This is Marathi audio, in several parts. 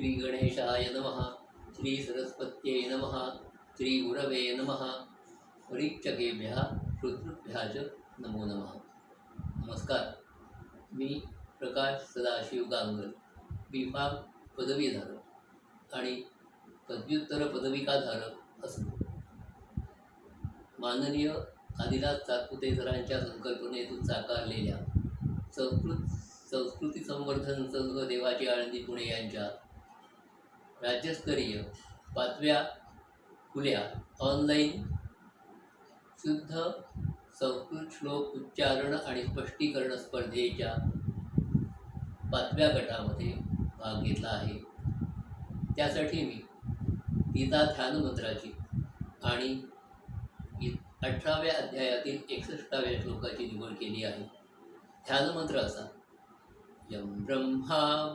श्री गणेशाय नमः श्रीसरस्वत्यै नमः श्री गुरवे नमः परीक्षकेभ्यः श्रोतृभ्यः च नमो नमः। नमस्कार मी प्रकाश सदाशिव गांगर विभाग पदवीधारक आणि पदव्युत्तर पदविकाधारक असतो माननीय आदिनाथ सातपुते सरांच्या संकल्पनेतून साकारलेल्या संस्कृत संस्कृती संवर्धन संघ देवाची आळंदी पुणे यांच्या राज्यस्तरीय पाचव्या खुल्या ऑनलाईन शुद्ध संस्कृत श्लोक उच्चारण आणि स्पष्टीकरण स्पर्धेच्या पाचव्या गटामध्ये भाग घेतला आहे. त्यासाठी मी गीता ध्यानमंत्राची आणि अठराव्या अध्यायातील एकसष्टाव्या श्लोकाची निवड केली आहे. ध्यानमंत्र असा. यम ब्रह्मा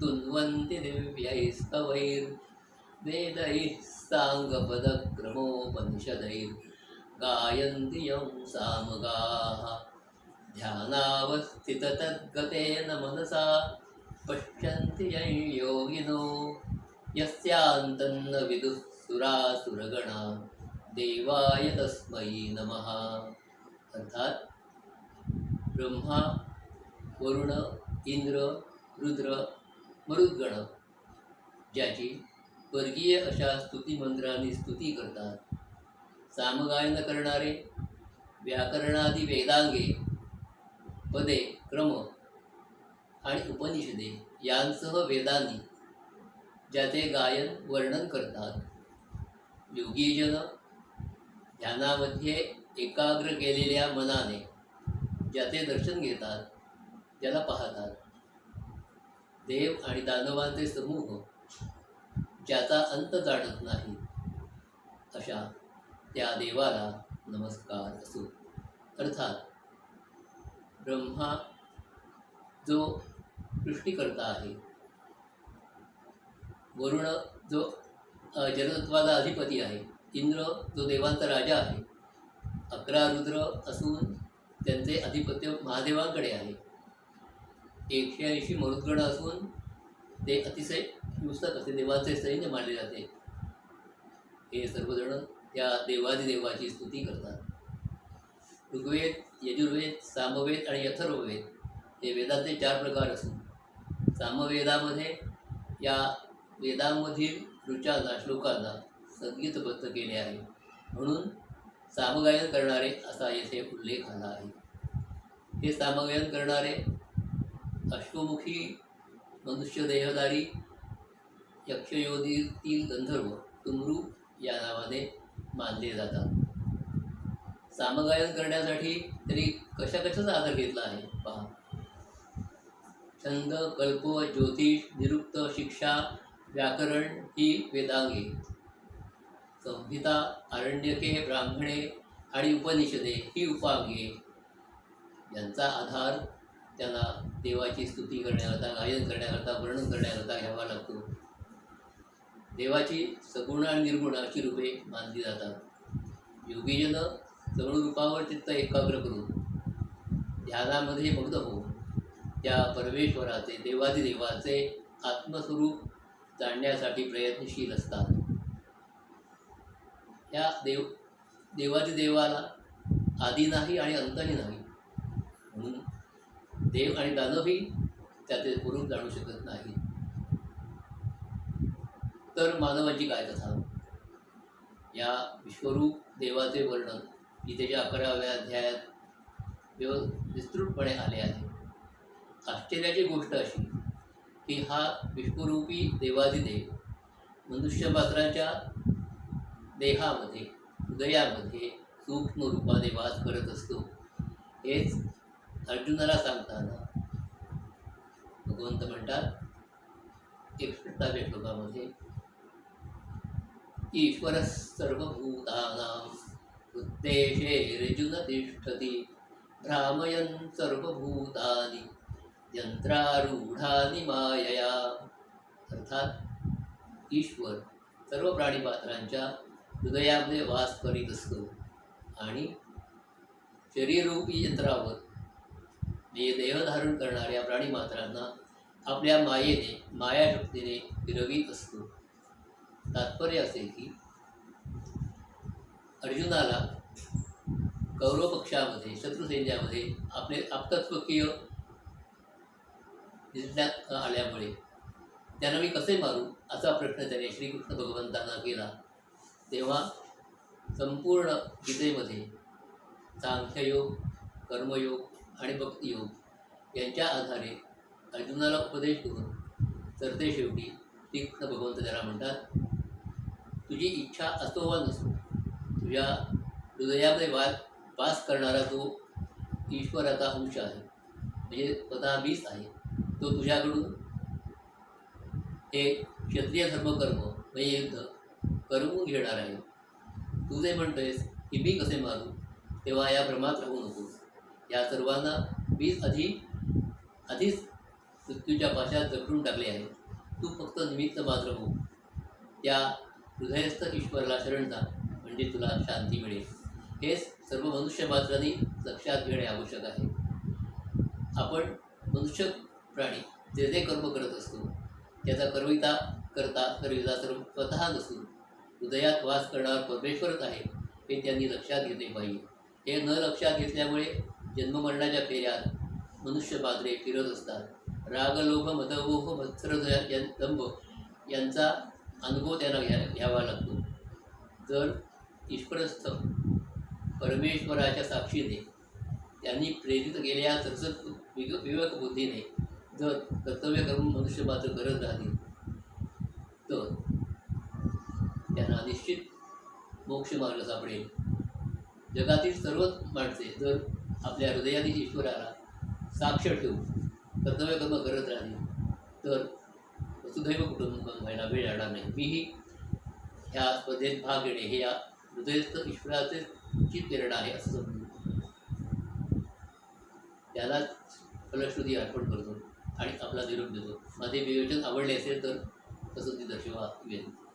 तुन्वन्ति दिव्यैस्तवैर्वेदैः साङ्गपदक्रमोपनिषदैर्गायन्ति यं सामगाः। ध्यानावस्थिततद्गतेन मनसा पश्यन्ति यं योगिनो। यस्यान्तन्न विदुः सुरासुरगणा। देवाय तस्मै नमः। अर्थात ब्रह्मा वरुण इंद्र रुद्र मरुद्गण ज्याची वर्गीय अशा स्तुतिमंत्रांनी स्तुती करतात. सामगायन करणारे व्याकरणादी वेदांगे पदे क्रम आणि उपनिषदे यांसह वेदांनी ज्याचे गायन वर्णन करतात. योगीजन ध्यानामध्ये एकाग्र केलेल्या मनाने ज्याचे दर्शन घेतात ज्याला पाहतात. देव आणि दानवांचे समूह ज्याचा अंत जाणत नाही अशा त्या देवाला नमस्कार असो. अर्थात ब्रह्मा जो सृष्टीकर्ता आहे वरुण जो जलतत्वाचा अधिपती आहे इंद्र जो देवांचा राजा आहे अकरा रुद्र असून त्यांचे अधिपत्य महादेवांकडे आहे. एकशे ऐंशी मरुदगड असून ते अतिशय हिंसक असे देवाचे सैन्य मानले जाते. हे सर्वजण त्या देवादिदेवाची स्तुती करतात. ऋग्वेद यजुर्वेद सामवेद आणि यथर्ववेद हे वेदाचे चार प्रकार असून सामवेदामध्ये या वेदामधील ऋचाला श्लोकांना संगीतबद्ध केले आहे. म्हणून सामगायन करणारे असा येथे उल्लेख आला आहे. हे सामगायन करणारे अश्वमुखी मनुष्य देहधारी यक्षयोनीतील गंधर्व तुमरू या नावाने मानले जातात. सामगायन करण्यासाठी तरी कशा कशाचा आधार घेतला आहे? पहा. छंद कल्प ज्योतिष निरुक्त शिक्षा व्याकरण ही वेदांगे. संहिता आरण्यके ब्राह्मणे आणि उपनिषदे ही उपांगे. यांचा आधार त्यांना देवाची स्तुती करण्याकरता गायन करण्याकरता वर्णन करण्याकरता घ्यावा लागतो. देवाची सगुण आणि निर्गुण अशी रूपे मानली जातात. योगीजन सगुण रूपावर चित्त एकाग्र करून ध्यानामध्ये मग्न हो त्या परमेश्वराचे देवादिदेवाचे आत्मस्वरूप जाणण्यासाठी प्रयत्नशील असतात. या देव देवादिदेवाला आधी नाही आणि अंतही नाही. देव आणि दानवही त्याचे स्वरूप जाणू शकत नाही. तर मानवाची काय कथा? या विश्वरूप देवाचे वर्णन गीतेच्या अकराव्या अध्यायात व्यव विस्तृतपणे आले आहे. आश्चर्याची गोष्ट अशी की हा विश्वरूपी देवाधिदेव मनुष्यपात्राच्या देहामध्ये हृदयामध्ये सूक्ष्म रूपाने वास करत असतो. हेच अर्जुनाला सांगताना भगवंत म्हणतात एकसष्टाव्या श्लोकामध्ये ईश्वर सर्वभूतानां उद्देशेर्जुन तिष्ठति. भ्रामयन सर्वभूतानि यंत्रारूढानि मायया. अर्थात ईश्वर सर्व प्राणीपात्रांच्या हृदयामध्ये वास करीत असतो आणि शरीररूपी यंत्रावर म्हणजे देहधारण करणाऱ्या करणाऱ्या प्राणीमात्रांना आपल्या मायेने मायाशक्तीने फिरवीत असतो. तात्पर्य असे की अर्जुनाला कौरव पक्षामध्ये शत्रुसैन्यामध्ये आपले आपतत्वकीय दिसण्यात आल्यामुळे त्यांना मी कसे मारू असा प्रश्न त्याने श्रीकृष्ण भगवंतांना केला. तेव्हा संपूर्ण गीतेमध्ये सांख्ययोग कर्मयोग आणि भक्तियोग यांच्या आधारे अर्जुनाला उपदेश करून तर ते शेवटी श्रीकृष्ण भगवंत त्याला म्हणतात तुझी इच्छा असो वा नसो तुझ्या हृदयामध्ये वास वास करणारा तो ईश्वराचा अंश आहे. म्हणजे स्वतः मीच आहे. तो तुझ्याकडून हे क्षत्रिय धर्मकर्म म्हणजे युद्ध करवून घेणार आहे. तू जे म्हणतोयस की मी कसे मारू तेव्हा या भ्रमात राहू नको या सर्वांना मी आधी आधीच मृत्यूच्या पाशात जखडून टाकले आहे. तू फक्त निमित्त मात्र हो. त्या हृदयस्थ ईश्वरला शरण जा म्हणजे तुला शांती मिळेल. हेच सर्व मनुष्य मात्रांनी लक्षात घेणे आवश्यक आहे. आपण मनुष्य प्राणी जे जे कर्म करत असतो त्याचा कर्मिता करता करविता सर्व स्वतः नसून हृदयात वास करणार परमेश्वरच आहे हे त्यांनी लक्षात घेतले पाहिजे. हे न लक्षात घेतल्यामुळे जन्ममरणाच्या फेऱ्यात मनुष्य बाजरे फिरत असतात. राग लोभ मदमोह मत्सर दंभ यांचा अनुभव त्यांना घ्या घ्यावा लागतो. जर ईश्वरस्थ परमेश्वराच्या साक्षीने त्यांनी प्रेरित केलेल्या सतत विग विवेक बुद्धीने जर कर्तव्य करून मनुष्य मात्र करत राहतील तर त्यांना निश्चित मोक्ष मार्ग सापडेल. जगातील सर्वच माणसे जर आपल्या हृदयातील ईश्वराला साक्ष ठेवून कर्तव्य कर्म करत राहिली तर वसुधैव कुटुंबकम व्हायला वेळ लागणार नाही. मीही ह्या स्पर्धेत भाग घेणे हे या हृदयस्थ ईश्वराचे ची प्रेरणा आहे असं समजून त्यालाच फलश्रुती अर्पण करतो आणि आपला निरोप देतो. माझे विवेचन आवडले असेल तर पसंती दर्शवा विनंती